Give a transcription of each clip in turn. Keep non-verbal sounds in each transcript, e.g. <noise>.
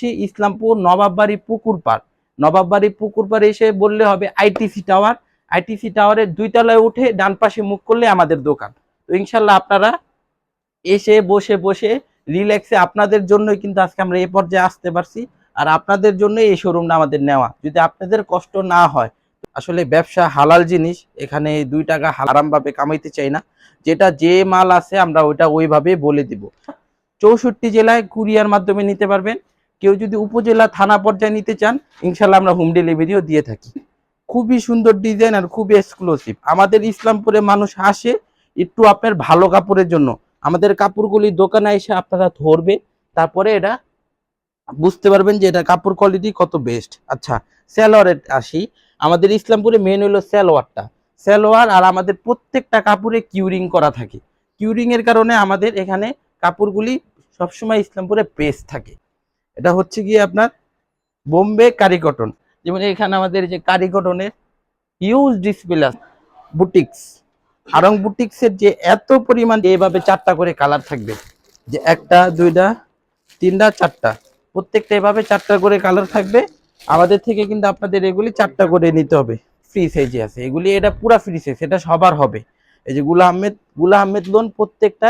হচ্ছে ইসলামপুর নবাববাড়ি পুকুর পাড় নবাববাড়ি পুকুর পাড়ে এসে বললে হবে আইটিসি টাওয়ার। আইটিসি টাওয়ারের দুই তলায় উঠে ডান পাশে মুখ করলে আমাদের দোকান। তো ইনশাল্লাহ আপনারা এসে বসে বসে রিল্যাক্সে আপনাদের জন্যই কিন্তু আজকে আমরা এ পর্যায়ে আসতে পারছি। আর আপনাদের জন্য এই শোরুমটা আমাদের নেওয়া। যদি আপনাদের কষ্ট না হয়, আসলে ব্যবসা হালাল জিনিস, এখানে দুই টাকা হারামভাবে কামাইতে চাই না। যেটা যে মাল আছে আমরা ওইটা ওইভাবে বলে দিব। চৌষট্টি জেলায় কুরিয়ার মাধ্যমে নিতে পারবেন। কেউ যদি উপজেলা থানা পর্যায়ে নিতে চান ইনশাল্লাহ আমরা হোম ডেলিভারিও দিয়ে থাকি। খুবই সুন্দর ডিজাইন আর খুবই এক্সক্লুসিভ আমাদের ইসলামপুরে মানুষ আসে একটু আপনার ভালো কাপড়ের জন্য। আমাদের কাপড়গুলি দোকানে এসে আপনারা ধরবে, তারপরে এটা বুঝতে পারবেন যে এটা কাপড় কোয়ালিটি কত বেস্ট আচ্ছা স্যালোয়ারে আসি। আমাদের ইসলামপুরে মেন হলো স্যালোয়ারটা স্যালোয়ার আর আমাদের প্রত্যেকটা কাপড়ে কিউরিং করা থাকে। কিউরিং এর কারণে আমাদের এখানে কাপড়গুলি সবসময় ইসলামপুরে বেস্ট থাকে। এটা হচ্ছে গিয়ে আপনার বোম্বে কারি কটন। যেমন এখানে আমাদের যে কারি কটনের হিউজ ডিসপ্লে বুটিক্স আরং বুটিক্সের যে এত পরিমাণ এভাবে চারটা করে কালার থাকবে, যে একটা, দুইটা, তিনটা, চারটা। প্রত্যেকটা এভাবে চারটা করে কালার থাকবে। আমাদের থেকে কিন্তু আপনাদের এগুলি চারটা করে নিতে হবে। ফ্রি সাইজে আছে। এগুলি এটা পুরা ফ্রি সাইজ এটা সবার হবে। এই যে গুলা আহমেদগুলা আহমেদ লোন প্রত্যেকটা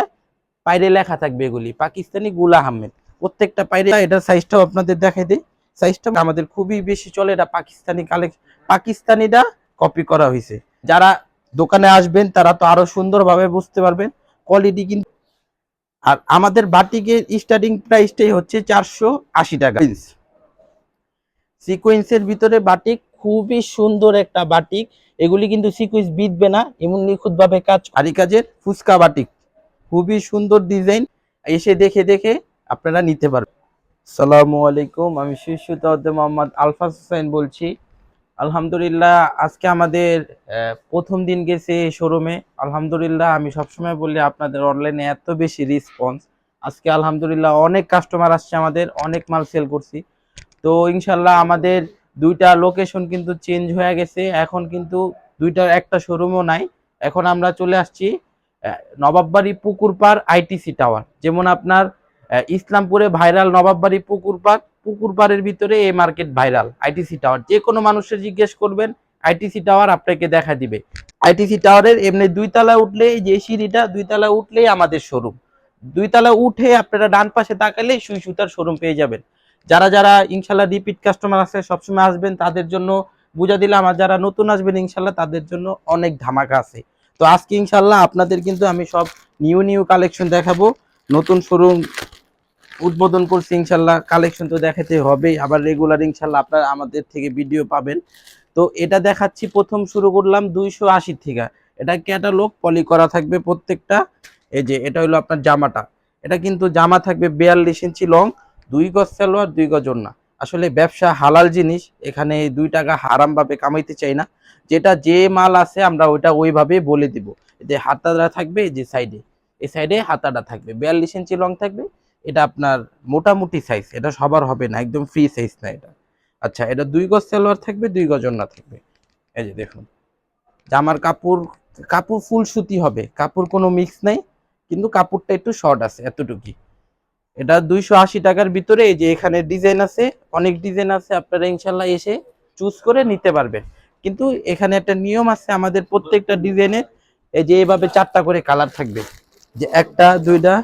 পাইরে লেখা থাকবে এগুলি। পাকিস্তানি গুলা আহমেদ। প্রত্যেকটা পাইরে এটা সাইজটাও আপনাদের দেখাই দিই। সাইজটা আমাদের খুবই বেশি চলে, এটা পাকিস্তানি কালেক্ট পাকিস্তানিটা কপি করা হয়েছে যারা দোকানে আসবেন, তারা তো আরও সুন্দরভাবে বুঝতে পারবেন কোয়ালিটি কিন্তু আর আমাদের বাটিকের স্টার্টিং প্রাইসটাই হচ্ছে চারশো আশি টাকা। সিকোয়েন্সের ভিতরে বাটিক খুবই সুন্দর একটা বাটিক। এগুলি কিন্তু সিকোয়েন্স বিধবে না, এমন নিখুঁতভাবে কাজ আরি কাজের ফুচকা বাটিক। খুবই সুন্দর ডিজাইন এসে দেখে দেখে আপনারা নিতে পারবেন। সালামু আলাইকুম, আমি শিশুত মোহাম্মদ আলফাজ হোসেন বলছি। আলহামদুলিল্লাহ, আজকে আমাদের প্রথম দিন গেছে শোরুমে। আলহামদুলিল্লাহ, আমি সবসময় বলি আপনাদের অনলাইনে এত বেশি রেসপন্স আজকে আলহামদুলিল্লাহ, অনেক কাস্টমার আসছে আমাদের, অনেক মাল সেল করছি। তো ইনশাল্লাহ আমাদের দুইটা লোকেশন কিন্তু চেঞ্জ হয়ে গেছে। এখন কিন্তু দুইটার একটা শোরুমও নাই। এখন আমরা চলে আসছি নবাববাড়ি পুকুর পাড় আইটিসি টাওয়ার যেমন আপনার ইসলামপুরে ভাইরাল নবাববাড়ি পুকুর পাড়, পুকুর পাড়ের ভিতরে এই মার্কেট ভাইরাল, আইটিসি টাওয়ার। যে কোনো মানুষের জিজ্ঞেস করবেন, আইটিসি টাওয়ার আপনাকে দেখা দিবে। আইটিসি টাওয়ারের এমনি দুই তলা উঠলে যে সিঁড়িটা, দুই তলা উঠলেই আমাদের শোরুম। দুই তলা উঠে আপনারা ডান পাশে তাকালে সুই সুতার শোরুম পেয়ে যাবেন। যারা যারা ইনশাল্লাহ রিপিট কাস্টমার আছে, সবসময় আসবেন, তাদের জন্য বুঝা দিলাম, আর যারা নতুন আসবেন ইনশাল্লাহ, তাদের জন্য অনেক ধামাকা আছে। তো আজকে ইনশাল্লাহ আপনাদের কিন্তু আমি সব নিউ নিউ কালেকশন দেখাবো। নতুন শোরুম উদ্বোধন করছি ইনশাল্লাহ। কালেকশন তো দেখাতে হবেই। আবার রেগুলার ইনশাল্লাহ আপনারা আমাদের থেকে ভিডিও পাবেন। তো এটা দেখাচ্ছি, প্রথম শুরু করলাম দুইশো আশি থেকে। এটা ক্যাটালগ পলি করা থাকবে প্রত্যেকটা। এই যে, এটা হলো আপনার জামাটা। এটা কিন্তু জামা থাকবে বিয়াল্লিশ ইঞ্চি লং দুই গজ সালোয়ার, দুই গজ ওড়না। আসলে ব্যবসা হালাল জিনিস। এখানে দুই টাকা হারামভাবে কামাইতে চাই না। যেটা যে মাল আছে, আমরা ওইটা ওইভাবে বলে দিব। যে হাতাটা থাকবে যে সাইডে এই সাইডে হাতাটা থাকবে। বিয়াল্লিশ ইঞ্চি লং থাকবে। এটা আপনার মোটামুটি সাইজ এটা সবার হবে না, একদম ফ্রি সাইজ না এটা। আচ্ছা এটা দুই গজ সালোয়ার থাকবে, দুই গজ না থাকবে। এই যে দেখুন, জামার কাপড় কাপড় ফুল সুতি হবে, কাপড় কোনো মিক্স নাই, কিন্তু কাপড়টা একটু শর্ট আছে, এতটুকুই। এটা দুইশো আশি টাকার ভিতরে, এই যে এখানে ডিজাইন আছে, অনেক ডিজাইন আছে, আপনারা ইনশাল্লাহ এসে চুজ করে নিতে পারবেন। কিন্তু এখানে একটা নিয়ম আছে আমাদের প্রত্যেকটা ডিজাইনের এই যে এভাবে চারটা করে কালার থাকবে। যে একটা, দুইটা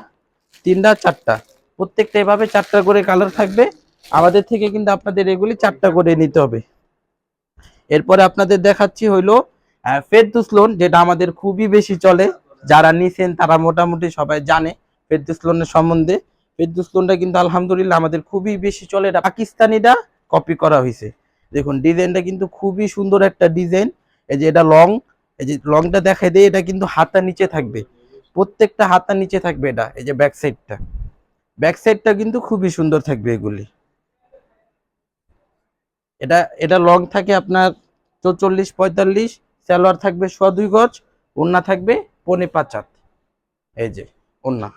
তিনটা, চারটা। প্রত্যেকটা এভাবে চারটা করে কালার থাকবে। আমাদের থেকে কিন্তু আপনাদের এগুলি চারটা করে নিতে হবে। এরপরে আপনাদের দেখাচ্ছি হইল ফেরদৌস লোন যেটা আমাদের খুবই বেশি চলে। যারা নিছেন তারা মোটামুটি সবাই জানে ফেরদৌস লোনের সম্বন্ধে। ফেরদৌস লোনটা কিন্তু আলহামদুলিল্লাহ আমাদের খুবই বেশি চলে। এটা পাকিস্তানিটা কপি করা হয়েছে দেখুন ডিজাইনটা কিন্তু খুবই সুন্দর একটা ডিজাইন এই যে এটা লং এই যে লংটা দেখাই দেয় এটা কিন্তু হাতা নিচে থাকবে। প্রত্যেকটা হাতা নিচে থাকবে এটা, এই যে ব্যাক সাইডটা ব্যাক সাইডটা কিন্তু খুবই সুন্দর থাকবে এগুলি। এটা এটা লং থাকে আপনার চৌচল্লিশ, পঁয়তাল্লিশ, সালোয়ার থাকবে সোয়া দুই গজ ওন্না থাকবে পনে পাঁচ হাত। এই যে ওন্না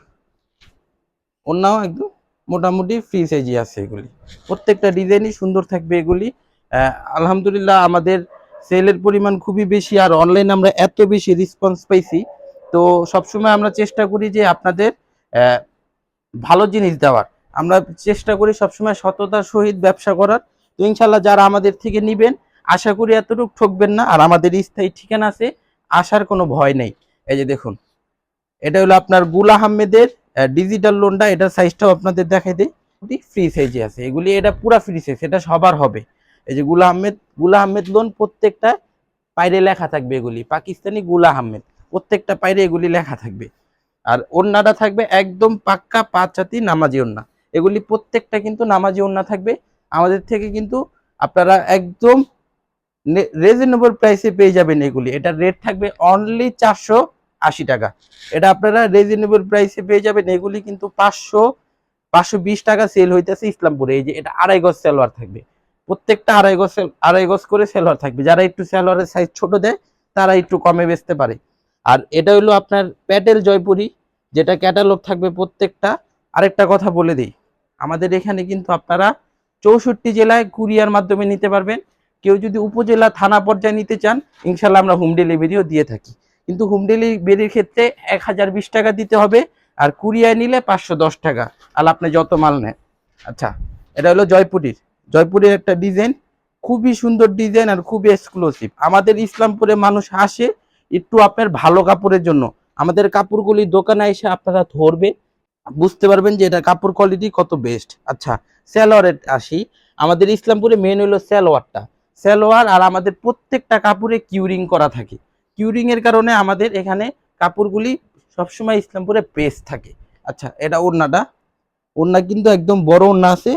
ওন্নাও একদম মোটামুটি ফ্রি সাইজই আছে এগুলি। প্রত্যেকটা ডিজাইনই সুন্দর থাকবে এগুলি। আলহামদুলিল্লাহ আমাদের সেলের পরিমাণ খুবই বেশি, আর অনলাইন আমরা এত বেশি রেসপন্স পাইছি তো সবসময় আমরা চেষ্টা করি যে আপনাদের ভালো জিনিস দেওয়ার। আমরা চেষ্টা করি সবসময় সততার সহিত ব্যবসা করার। তো ইনশাল্লাহ যারা আমাদের থেকে নিবেন, আশা করি এতটুকু ঠকবেন না। আর আমাদের স্থায়ী ঠিকানা আছে, আসার কোনো ভয় নেই। এই যে দেখুন, এটা হলো আপনার গুল আহমেদের ডিজিটাল লোনটা এটার সাইজটাও আপনাদের দেখাই দিই। ফ্রি সাইজে আছে। এগুলি এটা পুরা ফ্রি সাইজ এটা সবার হবে। এই যে গুলা আহমেদগুলা আহমেদ লোন প্রত্যেকটা পাইরে লেখা থাকবে এগুলি। পাকিস্তানি গুলা আহমেদ। প্রত্যেকটা পাইরে এগুলি লেখা থাকবে। আর ওন্নাটা থাকবে একদম পাক্কা পাঁচ হাতি নামাজি ওন্না এগুলি প্রত্যেকটা কিন্তু নামাজি ওন্না থাকবে। আমাদের থেকে কিন্তু আপনারা একদম রিজনেবল প্রাইসে পেয়ে যাবেন এগুলি। এটার রেট থাকবে অনলি চারশো আশি টাকা। এটা আপনারা রিজনেবল প্রাইসে পেয়ে যাবেন। এগুলি কিন্তু পাঁচশো পাঁচশো বিশ টাকা সেল হইতেছে ইসলামপুরে। এই যে এটা আড়াই গজ সেলোয়ার থাকবে। প্রত্যেকটা আড়াই গজ আড়াই গজ করে সেলোয়ার থাকবে। যারা একটু সেলোয়ারের সাইজ ছোট দেয়, তারা একটু কমে বেচতে পারে। আর এটা হলো আপনার প্যাটেল জয়পুরি, যেটা ক্যাটালগ থাকবে প্রত্যেকটা। আরেকটা কথা বলে দিই, আমাদের এখানে কিন্তু আপনারা চৌষট্টি জেলায় কুরিয়ার মাধ্যমে নিতে পারবেন। কেউ যদি উপজেলা থানা পর্যায়ে নিতে চান ইনশাল্লাহ আমরা হোম ডেলিভারিও দিয়ে থাকি। কিন্তু হোম ডেলিভারির ক্ষেত্রে এক হাজার বিশ টাকা দিতে হবে, আর কুরিয়ায় নিলে পাঁচশো দশ টাকা। আর আপনি যত মাল নেন। আচ্ছা এটা হলো জয়পুরির। জয়পুরের একটা ডিজাইন খুবই সুন্দর ডিজাইন আর খুবই এক্সক্লুসিভ আমাদের ইসলামপুরে মানুষ আসে একটু আপনার ভালো কাপড়ের জন্য। আমাদের কাপড়গুলি দোকানে এসে আপনারা ধরবে, বুঝতে পারবেন যে এটা কাপড় কোয়ালিটি কত বেস্ট আচ্ছা স্যালোয়ারে আসি। আমাদের ইসলামপুরে মেন হলো স্যালোয়ারটা স্যালোয়ার আর আমাদের প্রত্যেকটা কাপড়ে কিউরিং করা থাকে। কিউরিং এর কারণে আমাদের এখানে কাপড়গুলি সবসময় ইসলামপুরে বেস্ট থাকে। আচ্ছা এটা ওড়নাটা। ওড়না কিন্তু একদম বড় ওড়না আছে,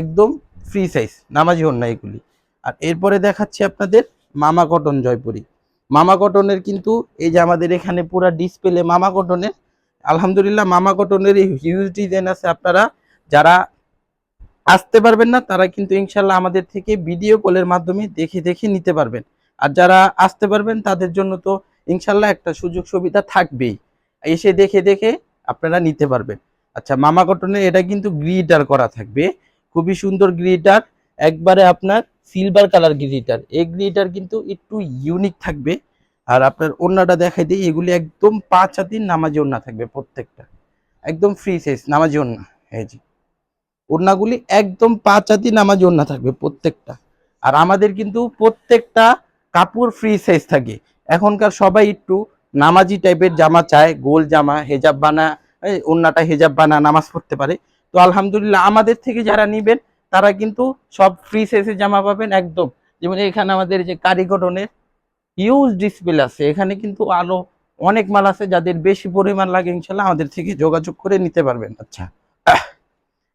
একদম ফ্রি সাইজ নামাজি ওড়না এগুলি। আর এরপরে দেখাচ্ছি আপনাদের মামা কটন জয়পুরি। মামা কটনের কিন্তু এই যে আমাদের এখানে পুরা ডিসপ্লে মামা কটনের, আলহামদুলিল্লাহ মামা কটনের এই হিউজ ডিজাইন আছে আপনারা যারা আসতে পারবেন না, তারা কিন্তু ইনশাল্লাহ আমাদের থেকে ভিডিও কলের মাধ্যমে দেখে দেখে নিতে পারবেন। আর যারা আসতে পারবেন, তাদের জন্য তো ইনশাল্লাহ একটা সুযোগ সুবিধা থাকবেই। এসে দেখে দেখে আপনারা নিতে পারবেন। আচ্ছা মামা কটনের এটা কিন্তু গ্রিটার করা থাকবে। খুবই সুন্দর গ্রিটার একবারে আপনার সিলভার কালার গ্রিটার। এই গ্রিটার কিন্তু একটু ইউনিক থাকবে। আর আপনার ওড়নাটা দেখাই দিই, এগুলি একদম পাঁচ হাতির নামাজি ওড়না থাকবে প্রত্যেকটা। একদম ফ্রি সাইজ নামাজি ওড়না। এই যে, ওড়নাগুলি একদম পাঁচ হাতি নামাজি ওড়না থাকবে প্রত্যেকটা। আর আমাদের কিন্তু প্রত্যেকটা কাপড় ফ্রি সাইজ থাকে। এখনকার সবাই একটু নামাজি টাইপের জামা চায়, গোল জামা, হেজাব বানা, এই ওড়নাটা হেজাব বানা, নামাজ পড়তে পারে। তো আলহামদুলিল্লাহ আমাদের থেকে যারা নিবেন তারা কিন্তু সব ফ্রি সাইজের জামা পাবেন একদম। যেমন এখানে আমাদের যে কারিগরনের হিউজ ডিসপ্লে আছে। এখানে কিন্তু আলো অনেক মাল আছে যাদের বেশি পরিমাণ লাগে ইনশাল্লাহ আমাদের থেকে যোগাযোগ করে নিতে পারবেন। আচ্ছা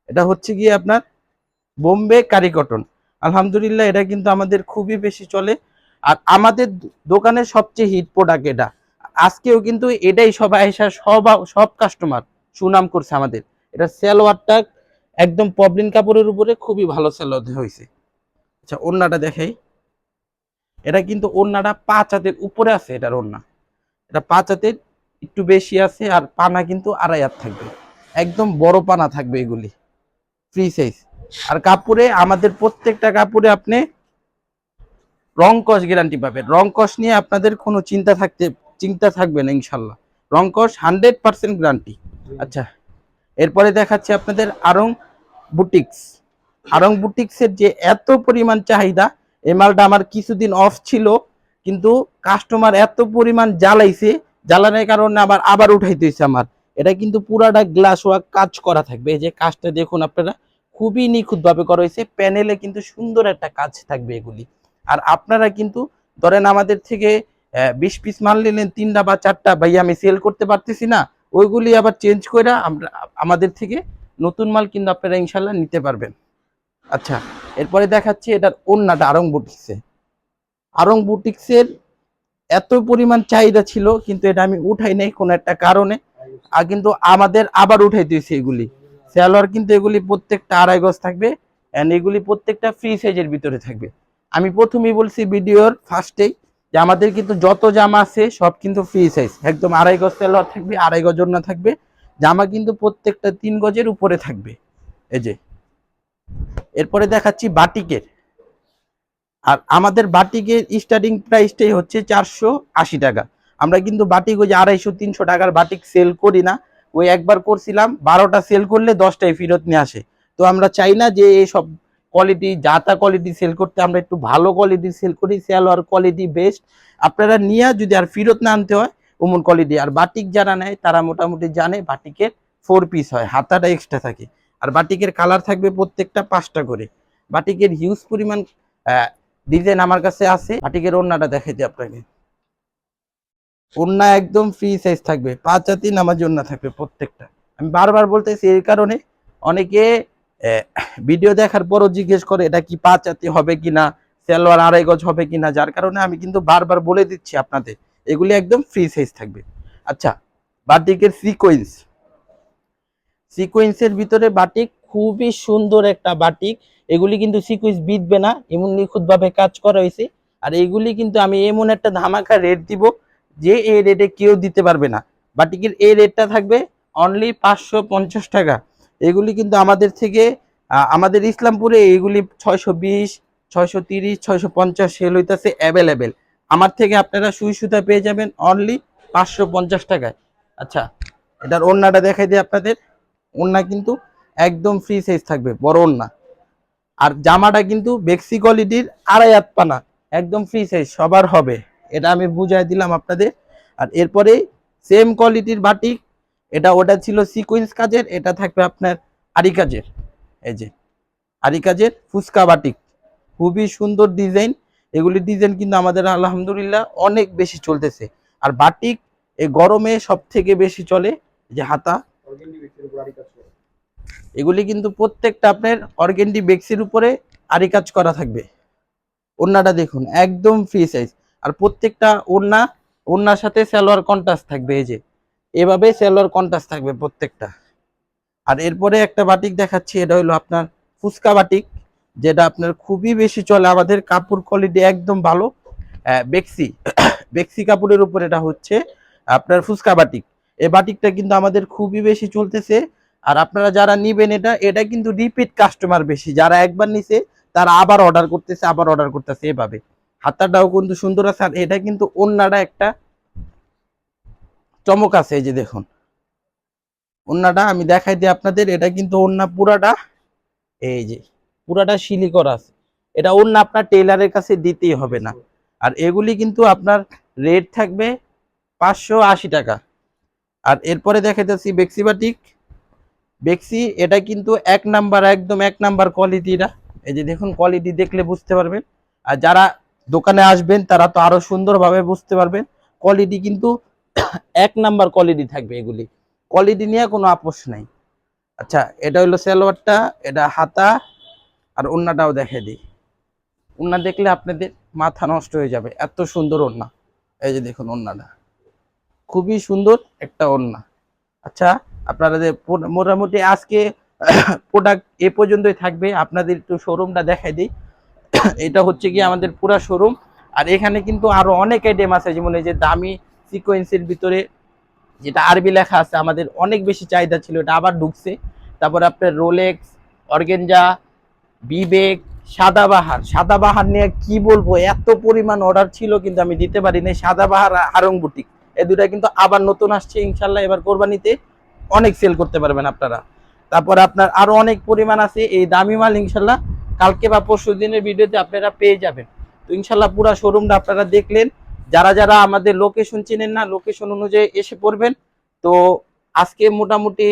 এটা হচ্ছে গিয়ে আপনার বোম্বে কারি কটন আলহামদুলিল্লাহ এটা কিন্তু আমাদের খুবই বেশি চলে। আর আমাদের দো- দোকানের সবচেয়ে হিট প্রোডাক্ট এটা। আজকেও কিন্তু এটাই সবাই এসে সব সব কাস্টমার সুনাম করছে আমাদের। এটা সেলোয়ারটা একদম পবলিন কাপড়ের উপরে খুবই ভালো সেলোয়ার হয়েছে। আচ্ছা ওড়নাটা দেখাই। এটা কিন্তু ওড়নাটা পাঁচ হাতের উপরে আছে এটার ওড়না। এটা পাঁচ হাতের একটু বেশি আছে আর পানা কিন্তু আড়াই হাত থাকবে। একদম বড় পানা থাকবে এগুলি, ফ্রি সাইজ। আর কাপড়ে আমাদের প্রত্যেকটা কাপড়ে আপনি রং কস গ্যারান্টি পাবেন। রং কস নিয়ে আপনাদের কোনো চিন্তা থাকতে, চিন্তা থাকবে না ইনশাল্লাহ। রং কস হান্ড্রেড পার্সেন্ট গ্যারান্টি আচ্ছা এরপরে দেখাচ্ছি আপনাদের আরং বুটিক্স। আরং বুটিক্সের যে এত পরিমাণ চাহিদা, এই মালটা আমার কিছুদিন অফ ছিল, কিন্তু কাস্টমার এত পরিমাণ জ্বালাইছে, জ্বালানোর কারণে আবার আবার উঠাইতে হয়েছে আমার। এটা কিন্তু পুরাটা গ্লাস ওয়ার্ক কাজ করা থাকবে। এই যে কাজটা দেখুন আপনারা, খুবই নিখুঁতভাবে করা হয়েছে প্যানেলে কিন্তু সুন্দর একটা কাজ থাকবে এগুলি। আর আপনারা কিন্তু, ধরেন আমাদের থেকে বিশ পিস মাল নিলেন, তিনটা বা চারটা, ভাইয়া আমি সেল করতে পারতেছি না ওইগুলি আবার চেঞ্জ করে আমরা, আমাদের থেকে নতুন মাল কিন্তু আপনারা ইনশাল্লাহ নিতে পারবেন। আচ্ছা এরপরে দেখাচ্ছি এটার ওন্নাটা আরং বুটিক্সে। আরং বুটিক্সের এত পরিমাণ চাহিদা ছিল, কিন্তু এটা আমি উঠাই নাই কোনো একটা কারণে। আর কিন্তু আমাদের আবার উঠাই দিয়েছে এগুলি। স্যালোয়ার কিন্তু এগুলি প্রত্যেকটা আড়াই গজ থাকবে অ্যান্ড এগুলি প্রত্যেকটা ফ্রি সাইজের ভিতরে থাকবে। আমি প্রথমেই বলছি, ভিডিওর ফার্স্টেই যে আমাদের কিন্তু যত জামা আছে, সব কিন্তু ফ্রি সাইজ একদম আড়াই গজ স্যালোয়ার থাকবে, আড়াই গজ না থাকবে। জামা কিন্তু প্রত্যেকটা তিন গজের উপরে থাকবে। এই যে। এরপরে দেখাচ্ছি বাটিকের। আর আমাদের বাটিকের স্টার্টিং প্রাইসটাই হচ্ছে চারশো আশি টাকা। আমরা কিন্তু বাটিক ওই যে আড়াইশো, তিনশো টাকার বাটিক সেল করি না। ওই একবার করছিলাম, বারোটা সেল করলে দশটায় ফেরত নিয়ে আসে। তো আমরা চাই না যে এইসব কোয়ালিটি যাতা কোয়ালিটি সেল করতে আমরা একটু ভালো কোয়ালিটি সেল করি সেলোয়ার কোয়ালিটি বেস্ট আপনারা নিয়ে যদি আর ফেরত না আনতে হয়, ওমন কোয়ালিটি আর বাটিক যারা নেয়, তারা মোটামুটি জানে বাটিকের ফোর পিস হয়, হাতাটা এক্সট্রা থাকে। আর বাটিকের কালার থাকবে প্রত্যেকটা পাঁচটা করে। বাটিকের হিউজ পরিমাণ ডিজাইন আমার কাছে আছে। বাটিকের ওড়নাটা দেখাইতে আপনাকে। ওড়না একদম ফ্রি সাইজ থাকবে। পাঁচ হাতি নামাজ ওড়না থাকবে প্রত্যেকটা। আমি বারবার বলতেছি, এই কারণে অনেকে ভিডিও দেখার পরও জিজ্ঞেস করে, এটা কি পাঁচ হাতি হবে কিনা? সেলোয়ার আড়াই গজ হবে কিনা? যার কারণে আমি কিন্তু বারবার বলে দিচ্ছি আপনাদের, এগুলি একদম ফ্রি সাইজ থাকবে। আচ্ছা বাটিকের সিকোয়েন্স সিকোয়েন্সের ভিতরে বাটিক খুবই সুন্দর একটা বাটিক। এগুলি কিন্তু সিকোয়েন্স বিধবে না, এমন নিখুঁতভাবে কাজ করা হয়েছে। আর এগুলি কিন্তু আমি এমন একটা ধামাকা রেট দিব যে এই রেটে কেউ দিতে পারবে না। বাটিকের এই রেটটা থাকবে অনলি পাঁচশো পঞ্চাশ টাকা। এগুলি কিন্তু আমাদের থেকে আমাদের ইসলামপুরে এগুলি ছয়শো বিশ, ছয়শো তিরিশ, ছয়শো পঞ্চাশ সেল হইতেছে অ্যাভেলেবেল আমার থেকে আপনারা সুই সুতা পেয়ে যাবেন অনলি পাঁচশো পঞ্চাশ টাকায়। আচ্ছা এটার ওড়নাটা দেখাই দিই আপনাদের। ওড়না কিন্তু একদম ফ্রি সাইজ থাকবে, বড় ওড়না। আর জামাটা কিন্তু বেক্সি কোয়ালিটির আড়াই হাত পানা, একদম ফ্রি সাইজ সবার হবে। এটা আমি বুঝাই দিলাম আপনাদের। আর এরপরে সেম কোয়ালিটির বাটিক এটা ওটা ছিল সিকোয়েন্স কাজের, এটা থাকবে আপনার আরি কাজের। এই যে আরি কাজের ফুচকা বাটিক খুবই সুন্দর ডিজাইন এগুলি ডিজাইন কিন্তু আমাদের আলহামদুলিল্লাহ অনেক বেশি চলতেছে। আর বাটিক এই গরমে সব থেকে বেশি চলে যে হাতা। এগুলি কিন্তু প্রত্যেকটা আপনার অর্গেন্ডি বেক্সির উপরে আরি কাজ করা থাকবে। ওড়নাটা দেখুন, একদম ফ্রি সাইজ আর প্রত্যেকটা ওড়না, ওড়নার সাথে সালোয়ার কন্ট্রাস্ট থাকবে, এই যে। এভাবে সালোয়ার কন্ট্রাস্ট থাকবে প্রত্যেকটা। আর এরপরে একটা বাটিক দেখাচ্ছি, এটা হলো আপনার ফুচকা বাটিক, যেটা আপনার খুবই বেশি চলে। আমাদের কাপড় কোয়ালিটি একদম ভালো। বেক্সি বেক্সি কাপড়ের উপর এটা হচ্ছে আপনার ফুচকা বাটিক। এই বাটিকটা কিন্তু আমাদের খুবই বেশি চলতেছে। আর আপনারা যারা নিবেন এটা এটা কিন্তু রিপিট কাস্টমার বেশি। যারা একবার নিছে, তারা আবার অর্ডার করতেছে, আবার অর্ডার করতেছে এভাবে। হাতাটাও কিন্তু সুন্দর আছে। আর এটা কিন্তু অন্যটা একটা চমক আছে, এই যে দেখুন। ওন্নাটা আমি দেখাই দিই আপনাদের, এটা কিন্তু ওন্না পুরাটা, এই যে, পুরাটা শিলি করা আছে। এটা ওন্না আপনার টেলারের কাছে দিতেই হবে না। আর এগুলি কিন্তু আপনার রেট থাকবে পাঁচশো আশি টাকা। আর এরপরে দেখা যাচ্ছি বেক্সি বাটিক বেক্সি, এটা কিন্তু এক নাম্বার, একদম এক নাম্বার কোয়ালিটিটা। এই যে দেখুন, কোয়ালিটি দেখলে বুঝতে পারবেন। আর যারা দোকানে আসবেন, তারা তো আরও সুন্দরভাবে বুঝতে পারবেন। কোয়ালিটি কিন্তু এক নাম্বার কোয়ালিটি থাকবে এগুলি। কোয়ালিটি নিয়ে কোনো আপোষ নাই। আচ্ছা এটা হলো সালোয়ারটা, এটা হাতা, আর ওন্নাটাও দেখে দিই। ওন্না দেখলে আপনাদের মাথা নষ্ট হয়ে যাবে, এত সুন্দর ওন্না। এই যে দেখুন ওন্নাটা। খুবই সুন্দর একটা ওন্না। আচ্ছা আপনারা যে মোটামুটি আজকে <coughs> প্রোডাক্ট এ পর্যন্তই থাকবে, আপনাদের একটু শোরুমটা দেখাই দিই। <coughs> এটা হচ্ছে কি আমাদের পুরা শোরুম আর এখানে কিন্তু আরও অনেক আইটেম আছে, যেমন এই যে দামি সিকোয়েন্সের ভিতরে যেটা আরবি লেখা আছে, আমাদের অনেক বেশি চাহিদা ছিল, এটা আবার ঢুকছে। তারপর আপনার রোলেক্স অর্গেঞ্জা বিবেক সাদাবাহার। সাদাবাহার নিয়ে কি বলব, এত পরিমাণ অর্ডার ছিল কিন্তু আমি দিতে পারি পারিনি। সাদাবাহার আর বুটিক এই দুটা কিন্তু আবার নতুন আসছে ইনশাল্লাহ এবার কোরবানিতে অনেক সেল করতে পারবেন আপনারা। তারপর আপনার আরও অনেক পরিমাণ আছে, এই দামি মাল ইনশাল্লাহ কালকে বা পরশু দিনের ভিডিওতে আপনারা পেয়ে যাবেন। তো ইনশাল্লাহ পুরো শোরুমটা আপনারা দেখলেন। যারা যারা আমাদের লোকেশন চেনেন না লোকেশন অনুযায়ী এসে পড়বেন। তো আজকে মোটামুটি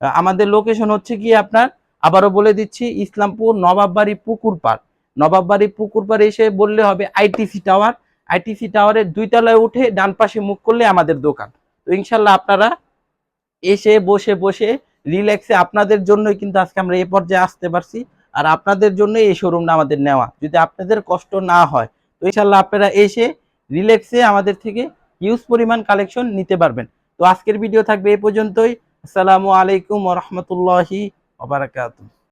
আমাদের লোকেশন হচ্ছে কি আপনার, আবারও বলে দিচ্ছি, ইসলামপুর নবাববাড়ি পুকুর পাড়। নবাববাড়ি পুকুর পাড়ে এসে বললে হবে আইটিসি টাওয়ার আইটিসি টাওয়ারের দুই তলায় উঠে ডান পাশে মুখ করলে আমাদের দোকান। তো ইনশাল্লাহ আপনারা এসে বসে বসে রিল্যাক্সে আপনাদের জন্যই কিন্তু আজকে আমরা এ পর্যায়ে আসতে পারছি। আর আপনাদের জন্যই এই শোরুমটা আমাদের নেওয়া। যদি আপনাদের কষ্ট না হয় তো ইনশাল্লাহ আপনারা এসে রিল্যাক্সে আমাদের থেকে হিউজ পরিমাণ কালেকশন নিতে পারবেন। তো আজকের ভিডিও থাকবে এ পর্যন্তই। আসসালামু আলাইকুম রহমতুল্লাহি ওবারাকাতুহ